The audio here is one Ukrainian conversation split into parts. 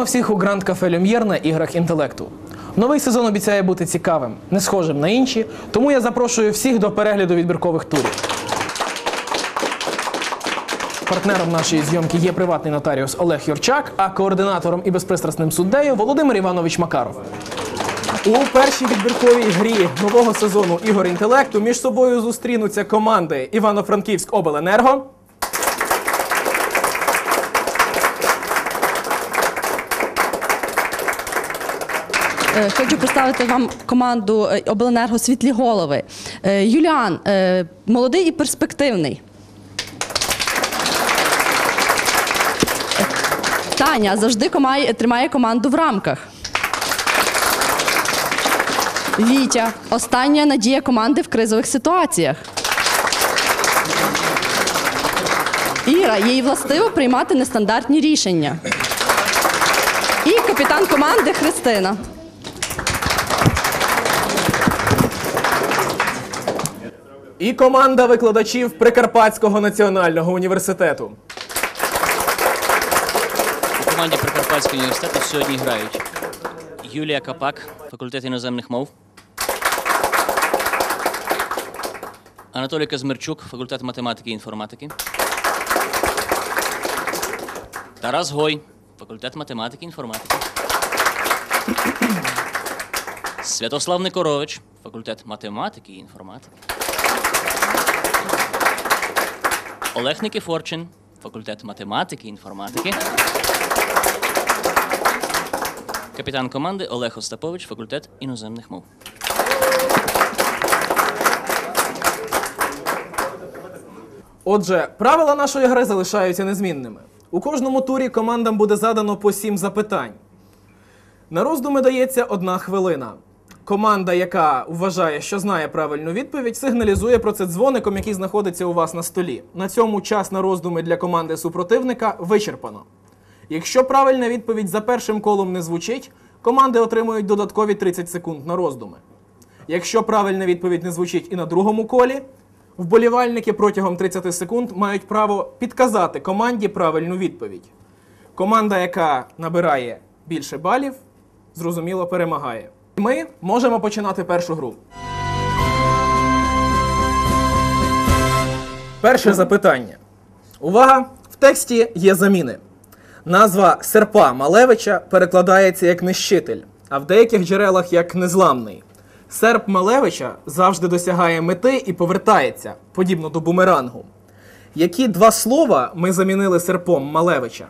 Вітаємо всіх у Гранд Кафе Люм'єр на іграх інтелекту. Новий сезон обіцяє бути цікавим, не схожим на інші, тому я запрошую всіх до перегляду відбіркових турів. Партнером нашої зйомки є приватний нотаріус Олег Юрчак, а координатором і безпристрасним суддею Володимир Іванович Макаров. У першій відбірковій грі нового сезону ігор інтелекту між собою зустрінуться команди Івано-Франківськ Обленерго Хочу представити вам команду е, Обленерго Світлі голови. Е, Юліан е, молодий і перспективний. Е, Таня завжди тримає команду в рамках. Вітя остання надія команди в кризових ситуаціях. Іра їй властиво приймати нестандартні рішення. І капітан команди Христина. І команда викладачів Прикарпатського національного університету. У команді Прикарпатського університету сьогодні грають Юлія Капак, факультет іноземних мов. Анатолій Казмирчук, факультет математики і інформатики. Тарас Гой, факультет математики і інформатики. Святослав Никорович, факультет математики і інформатики. Олег Никифорчин, факультет математики і інформатики. Капітан команди Олег Остапович, факультет іноземних мов. Отже, правила нашої гри залишаються незмінними. У кожному турі командам буде задано по сім запитань. На роздуми дається одна хвилина. Команда, яка вважає, що знає правильну відповідь, сигналізує про це дзвоником, який знаходиться у вас на столі. На цьому час на роздуми для команди супротивника вичерпано. Якщо правильна відповідь за першим колом не звучить, команди отримують додаткові 30 секунд на роздуми. Якщо правильна відповідь не звучить і на другому колі, вболівальники протягом 30 секунд мають право підказати команді правильну відповідь. Команда, яка набирає більше балів, зрозуміло перемагає. Ми можемо починати першу гру. Перше запитання. Увага! В тексті є заміни. Назва серпа Малевича перекладається як нищитель, а в деяких джерелах як незламний. Серп Малевича завжди досягає мети і повертається, подібно до бумерангу. Які два слова ми замінили серпом Малевича?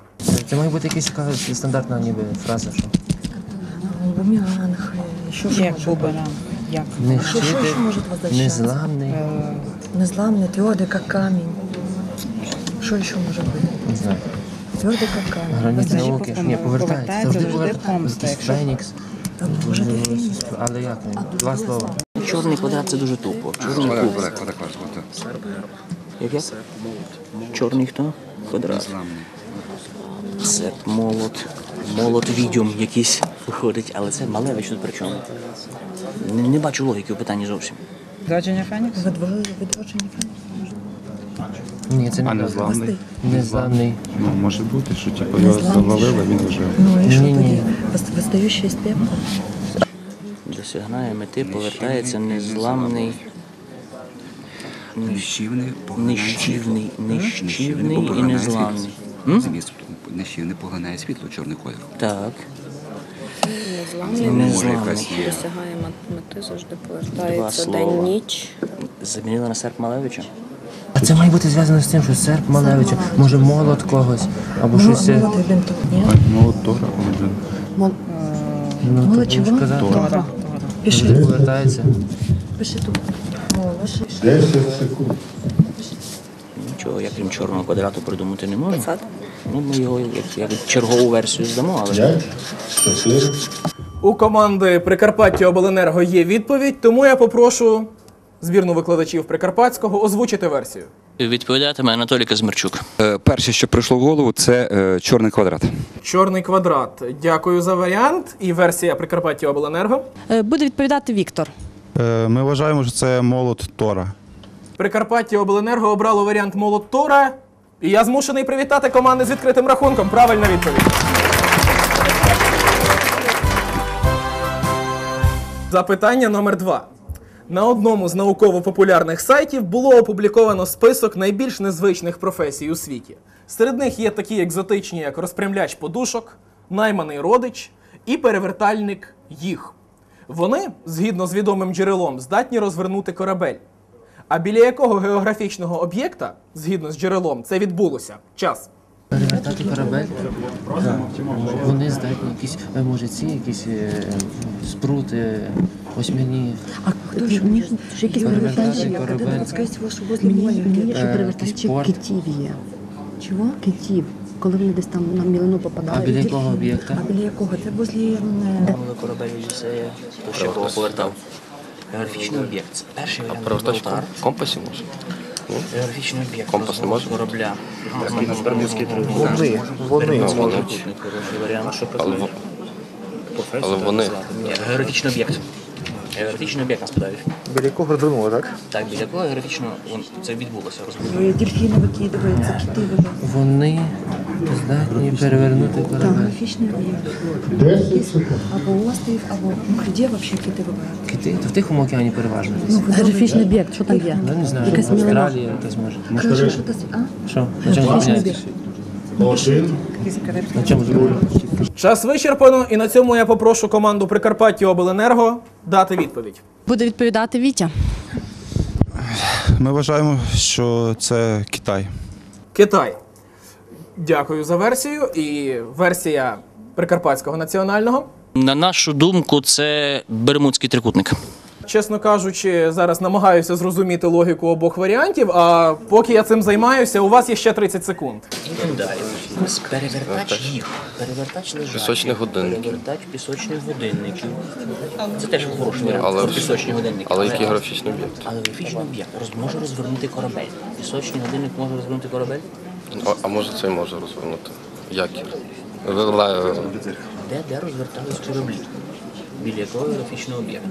Це має бути якась стандартна ніби фраза, що Бумеранг, що ж Як може бути? Як? не Що, що, що може возвращатися? незламний, Незламний, твердий, як камінь. Що ще може бути? не знаю, Твердий, як камінь. граніт Значить, науки. Ні, повертається. повертається, Завжди завжди повертається. помста, Якийсь якщо- Фенікс. Може ти. Але як? він? Два слова. Чорний квадрат це дуже тупо. Чорний куб. Як як? Чорний хто? Квадрат. Серп, молот. Молот відьом якийсь виходить, але це Малевич тут при чому? Не, не бачу логіки у питанні зовсім. Відродження Фенікс? Відродження фінісу. Ні, це А не незламний? Незламний. Ну, може бути, що типу його завалили, він вже. Ну і що Ні-ні. тоді? Из пепла? Досягає мети, повертається незламний. Нищівний, Нищівний, нищівний і незламний. світло. Розумієте, Нищівний поглинає світло, чорний колір. Так. Незламний. якась є. Досягає мети, завжди Два повертається слова. день ніч. Замінила на серп Малевича. А це має бути зв'язано з тим, що серп Малевича, може молот когось, або Ну, щось. е? Ну, Тора. Мол- Ну, Молот так, чого? Тора. Пиши, повертається. пиши тут. Молодший. Нічого, я крім чорного квадрату придумати не можу. Ну, ми його як, як чергову версію здамо, але У команди Прикарпаття Обленерго є відповідь, тому я попрошу збірну викладачів Прикарпатського озвучити версію. відповідатиме Анатолій Казмирчук. Е, Перше, що прийшло в голову, це е, чорний квадрат. Чорний квадрат. Дякую за варіант. І версія Прикарпаття Обленерго. Е, Буде відповідати Віктор. Е, Ми вважаємо, що це молот Тора. Прикарпаття Обленерго обрало варіант молот Тора. І я змушений привітати команди з відкритим рахунком. Правильна відповідь. Запитання номер два. На одному з науково-популярних сайтів було опубліковано список найбільш незвичних професій у світі. Серед них є такі екзотичні, як розпрямляч подушок, найманий родич і перевертальник їх. Вони, згідно з відомим джерелом, здатні розвернути корабель. А біля якого географічного об'єкта, згідно з джерелом, це відбулося? Час. Перевертати корабель. Так. Вони здатні якісь, е, може, ці якісь е, спрути, осьмяні. А кто же мне же якісь перевертачі? скажіть возле Мені, мені ще Е, перевертачі китів є. Чого? Китів. Коли вони десь там на мілину А біля якого об'єкта? А біля якого? Це возле... м, корабель то повертав. Географічний об'єкт. Це перший варіант Гібралтар. компасі може? Географічний об'єкт. Компас не може? корабля. Вони, вони можуть. Варіант. Що Але, в- але вони Ні, географічний об'єкт. Географічний об'єкт нас питають. Біля якого розвернули, так? Так, біля якого географічно це відбулося розумію. Ви Дельфіни викидаються, кити вибрали. Вони здатні перевернути корабель. Об'єкт. Якийсь Або острів, або... Ну, де вообще кити вибирають? Кити то в Тихому океані переважно десь. Географічний об'єкт, що там є? Ну, не знаю, Якась. Австралія якась може. Хорошо, що це... А? Що? На чому зупиняєтесь? На чому зупиняєтесь? Час вичерпано, і на цьому я попрошу команду Прикарпаття Обленерго дати відповідь. Буде відповідати Вітя. Ми вважаємо, що це Китай. Китай. Дякую за версію. І версія Прикарпатського національного. На нашу думку, це Бермудський трикутник. Чесно кажучи, зараз намагаюся зрозуміти логіку обох варіантів. А поки я цим займаюся, у вас є ще 30 секунд. Ідемо далі. Перевертач їх. Перевертач лежачий. Пісочних годинників. Перевертач пісочних годинників. Це теж хороший варіант. Але- пісочні годинники. але який географічний об'єкт? Але графічний об'єкт роз- може розвернути корабель. Пісочний годинник може розвернути корабель? А, а може цей може розвернути? Якір. Ле- Де, де розвертались кораблі? Біля якого графічного об'єкту?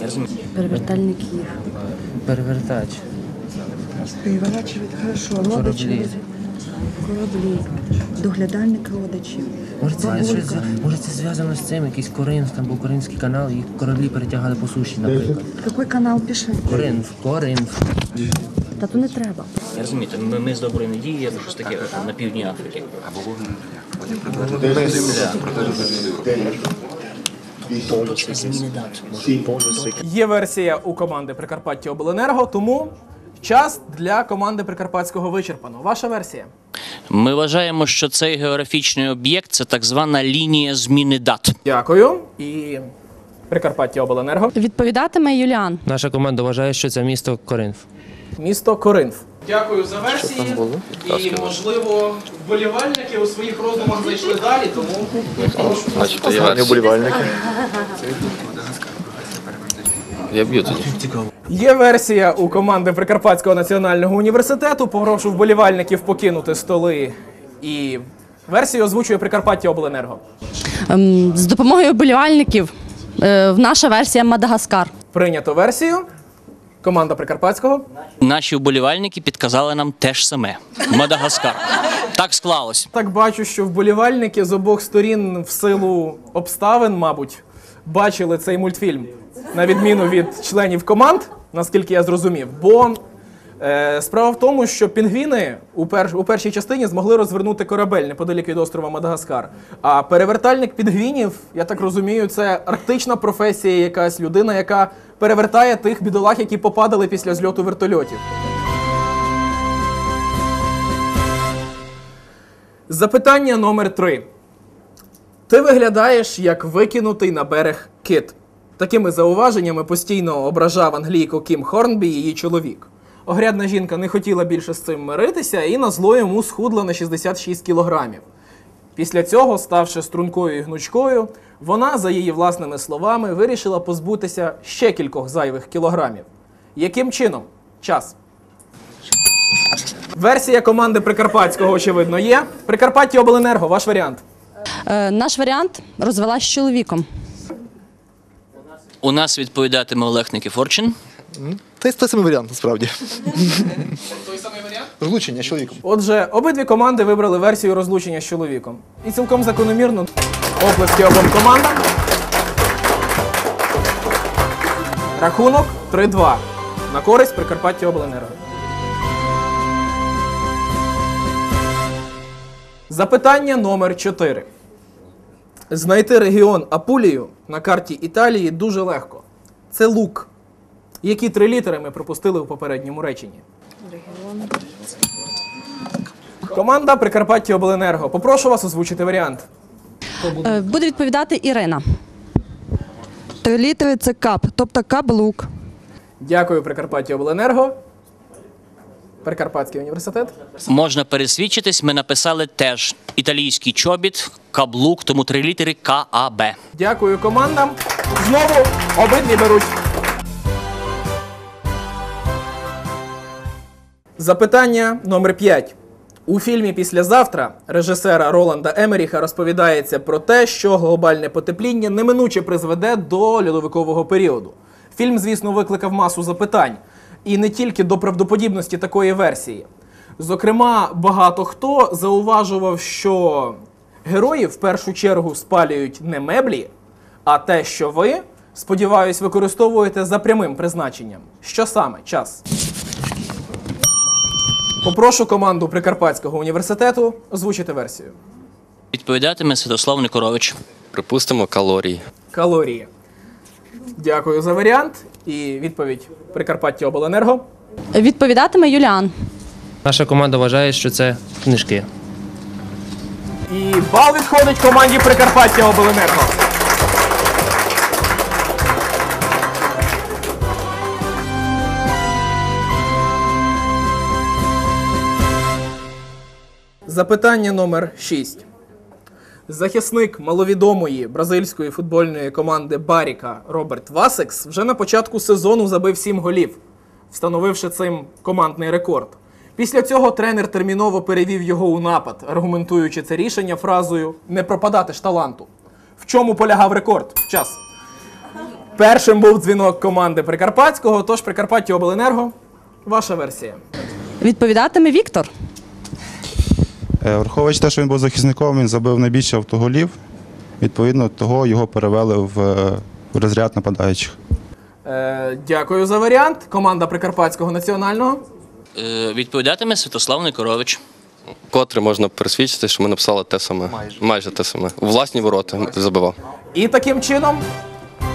Я розумію. Перевертальник їх. Перевертач. Переворачують, хорошо. Кораблі. Кораблі. Доглядальник родичів. Може це, щось може це зв'язано з цим, якийсь Коринф, там був Коринфський канал, і корабли перетягали по суші, наприклад. Який канал пише? Коринф, Коринф. Та то не треба. Я розумію, ми, ми з доброї надії, або щось таке там, на півдні Африки. Зміни дат. Є версія у команди Прикарпаття Обленерго, тому час для команди Прикарпатського вичерпано. Ваша версія. Ми вважаємо, що цей географічний об'єкт це так звана лінія зміни дат. Дякую. І Прикарпаття Обленерго. Відповідатиме Юліан. Наша команда вважає, що це місто Коринф. Місто Коринф. Дякую за версії. І, можливо, вболівальники у своїх роздумах зайшли далі, тому Значить, є версія. Вболівальники. Я б'ю тоді. Є версія у команди Прикарпатського національного університету. Попрошу вболівальників покинути столи. І версію озвучує Прикарпаття Обленерго. Ем, З допомогою вболівальників е, в наша версія Мадагаскар. Прийнято версію. Команда Прикарпатського. Наші вболівальники підказали нам те ж саме. Мадагаскар. Так склалось. Так бачу, що вболівальники з обох сторін в силу обставин, мабуть, бачили цей мультфільм, на відміну від членів команд, наскільки я зрозумів. Бо е, справа в тому, що пінгвіни у, пер, у першій частині змогли розвернути корабель неподалік від острова Мадагаскар. А перевертальник пінгвінів, я так розумію, це арктична професія, якась людина, яка перевертає тих бідолах, які попадали після зльоту вертольотів. Запитання номер три. Ти виглядаєш як викинутий на берег кит. Такими зауваженнями постійно ображав англійку Кім Хорнбі її чоловік. Огрядна жінка не хотіла більше з цим миритися і на зло йому схудла на 66 кілограмів. Після цього, ставши стрункою і гнучкою, вона, за її власними словами, вирішила позбутися ще кількох зайвих кілограмів. Яким чином? Час. Версія команди Прикарпатського, очевидно, є. Прикарпаття Обленерго, ваш варіант. Е, Наш варіант розвелась з чоловіком. У нас відповідатиме Олег Никифорчин. Це той самий варіант, насправді. Той самий варіант? розлучення з чоловіком. Отже, обидві команди вибрали версію розлучення з чоловіком. І цілком закономірно оплески обом командам. Рахунок 3-2 на користь Прикарпаття Обленерго. Запитання номер 4. Знайти регіон Апулію на карті Італії дуже легко. Це лук. Які три літери ми пропустили у попередньому реченні? Регіон. Команда Прикарпаття Обленерго. Попрошу вас озвучити варіант. Е, Буде відповідати Ірина. Три літери це кап, тобто каблук. Дякую, Прикарпаття Обленерго. Прикарпатський університет. Можна пересвідчитись, ми написали теж італійський чобіт, каблук, тому три літери КАБ. Дякую командам. Знову обидві беруть. Запитання номер 5. У фільмі Післязавтра режисера Роланда Емеріха розповідається про те, що глобальне потепління неминуче призведе до льодовикового періоду. Фільм, звісно, викликав масу запитань. І не тільки до правдоподібності такої версії. Зокрема, багато хто зауважував, що герої в першу чергу спалюють не меблі, а те, що ви, сподіваюсь, використовуєте за прямим призначенням. Що саме? Час. Попрошу команду Прикарпатського університету озвучити версію. Відповідатиме Святослав Никорович. Припустимо калорії. Калорії. Дякую за варіант. І відповідь Прикарпаття Обленерго. Відповідатиме Юліан. Наша команда вважає, що це книжки. І бал відходить команді Прикарпаття Обленерго. Запитання номер 6. Захисник маловідомої бразильської футбольної команди Баріка Роберт Васекс вже на початку сезону забив 7 голів, встановивши цим командний рекорд. Після цього тренер терміново перевів його у напад, аргументуючи це рішення фразою Не пропадати ж таланту. В чому полягав рекорд? Час. Першим був дзвінок команди Прикарпатського, тож Прикарпаття Обленерго. Ваша версія. Відповідатиме Віктор. Е, Враховуючи те, що він був захисником, він забив найбільше автоголів. Відповідно, того його перевели в, е, в розряд нападаючих. Е, дякую за варіант. Команда Прикарпатського національного. Е, Відповідатиме Святослав Никорович. Котре можна пересвідчити, що ми написали те саме. Майже, те саме. У власні ворота забивав. І таким чином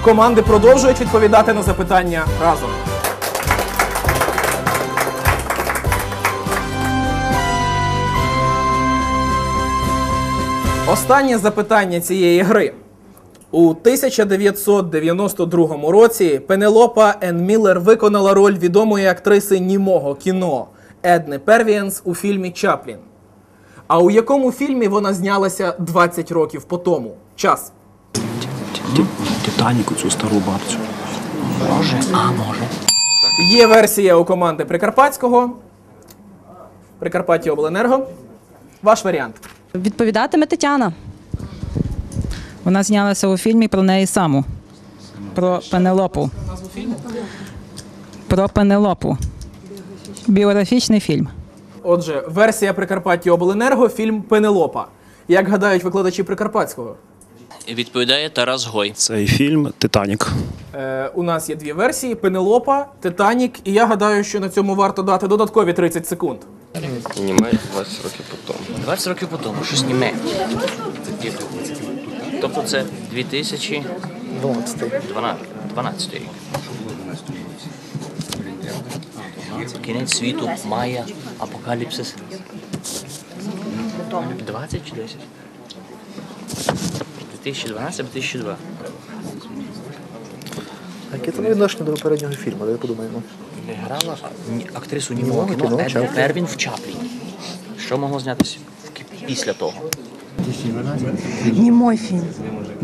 команди продовжують відповідати на запитання разом. Останнє запитання цієї гри. У 1992 році Пенелопа Ен Міллер виконала роль відомої актриси німого кіно Едни Первіенс у фільмі Чаплін. А у якому фільмі вона знялася 20 років по тому? Час. Титаніку цю стару бабцю. Може, а може. Є версія у команди Прикарпатського. Прикарпаття Обленерго. Ваш варіант. Відповідатиме Тетяна. Вона знялася у фільмі про неї саму. Про Пенелопу. Про Пенелопу. Біографічний фільм. Отже, версія Прикарпаття Обленерго, фільм Пенелопа. Як гадають викладачі Прикарпатського? Відповідає Тарас Гой. Цей фільм Титанік. Е, у нас є дві версії: Пенелопа, Титанік, і я гадаю, що на цьому варто дати додаткові 30 секунд. Німець 20 років по тому. 20 років по тому, щось німе. Тобто це 2012 рік. Кінець світу, Майя, Апокаліпсис. 20 чи 10? 2012-2002. А яке це відношення до попереднього фільму? Давай подумаємо. Не грала ні- актрису німого кіно кіно, Една Чаплін. Первін в Чаплі. Що могло знятися після того? Не мой фильм.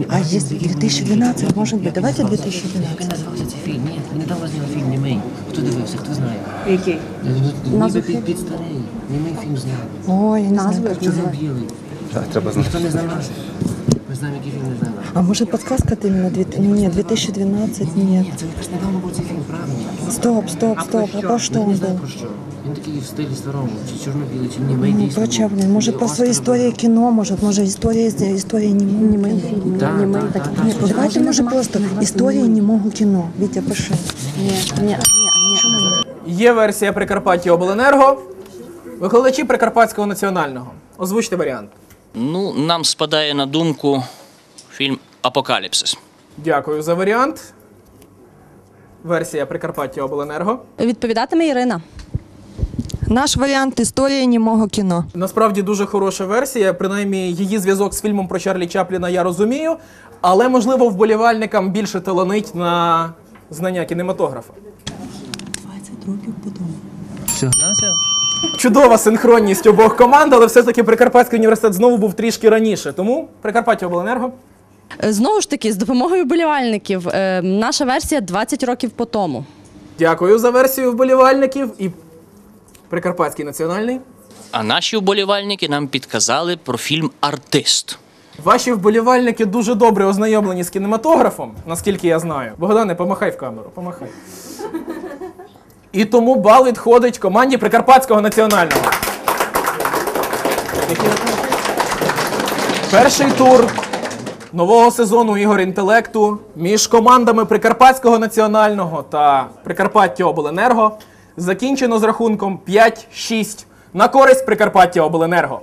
А есть 2012, может быть. Давайте 2012. Як називався цей фільм? Ні, недавно зняв фільм Німей. Хто дивився, хто знає? Який? Ніби Назву під, під старий. Німей фільм зняв. Ой, назви. Чорно-білий. Так, треба знати. Ніхто не знає назви. Ми знаємо, який фільм не знаємо. А может подсказка ты именно? две- Нет, 2012 нет. Це якось недавно був цей фільм, правильно. Стоп, стоп, стоп. А про что он был? Про що? Він такий в стилі старому, чи чорно-білий, чи німий Ну, дійсно. про був. він? Може, І просто Оскар історія кіно, може, може історія, історія німого кіно. німий так, такий. так, Ні, так. Давайте, може, просто історія німого кіно. Вітя, пиши. Ні, ні, ні, ні. Є версія Прикарпаття Обленерго. Викладачі Прикарпатського національного. Озвучте варіант. Ну, нам спадає на думку фільм Апокаліпсис. Дякую за варіант. Версія Прикарпаття Обленерго. Відповідатиме Ірина. Наш варіант історія німого кіно. Насправді дуже хороша версія. Принаймні, її зв'язок з фільмом про Чарлі Чапліна я розумію. Але можливо вболівальникам більше таланить на знання кінематографа. 20 років подумав. Все, гнався? Чудова синхронність обох команд, але все-таки Прикарпатський університет знову був трішки раніше. Тому Прикарпаття Обленерго. Е, Знову ж таки, з допомогою болівальників. е, Наша версія 20 років по тому. Дякую за версію вболівальників і Прикарпатський національний. А наші вболівальники нам підказали про фільм Артист. Ваші вболівальники дуже добре ознайомлені з кінематографом, наскільки я знаю. Богдане, помахай в камеру, помахай. І тому бал відходить команді Прикарпатського національного. Перший тур нового сезону ігор інтелекту між командами Прикарпатського національного та Прикарпаття Обленерго закінчено з рахунком 5-6 на користь Прикарпаття Обленерго.